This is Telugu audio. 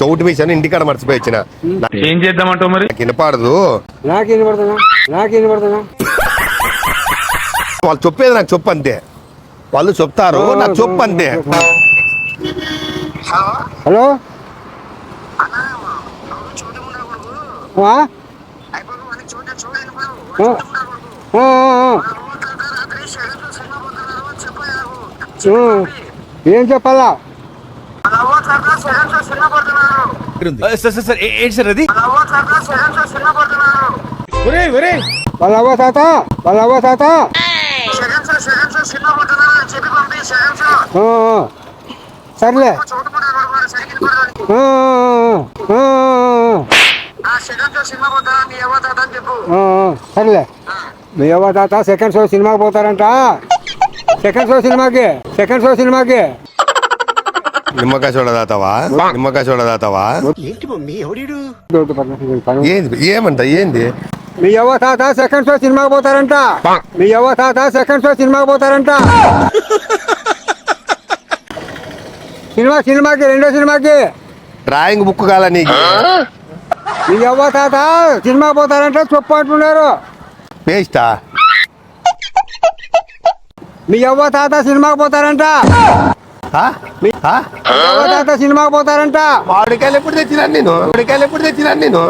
చౌటి వేసాను ఇంటికాడ మర్చిపోయి వచ్చిన. ఏం చేద్దామంటావు మరి? నాకు వినపాడదు. నాకు వినపడుతున్నా నాకు వినపడుతున్నా వాళ్ళు చెప్పేది నాకు చెప్పు అంతే వాళ్ళు చెప్తారు నాకు చెప్పు అంతే హలో. ఏం చెప్పాలా? సార్ సార్ సార్ ఏంటి సార్ అది? వాళ్ళ అవ్వ తాత వాళ్ళ అవ్వ తాత. సర్లే. సర్లే. మీ అవ్వ తాత సెకండ్ షో సినిమాకి పోతారంట. సెకండ్ షో సినిమాకి సెకండ్ షో సినిమాకి. నిమ్మకాయ చూడ దాతావా నిమ్మకాయ చూడ దాతావా దొడ్డు పర్మిషన్ పని. ఏంది ఏమంట ఏంది? మీ అవ్వ తాత సెకండ్ షో సినిమాకి పోతారంట. మీ అవ్వ తాత సెకండ్ షో సినిమాకి పోతారంట. సినిమా సినిమాకి రెండో సినిమాకి. డ్రాయింగ్ బుక్ కాల నీకు? మీ అవ్వ తాత సినిమా పోతారంట చెప్పు అంటున్నారు. పేస్టా? మీ అవ్వ తాత సినిమాకి పోతారంట. సినిమాకి పోతారంట? మామిడికాయలు ఎప్పుడు తెచ్చినాను నేను? మామిడికాయలు ఎప్పుడు తెచ్చినాను నేను?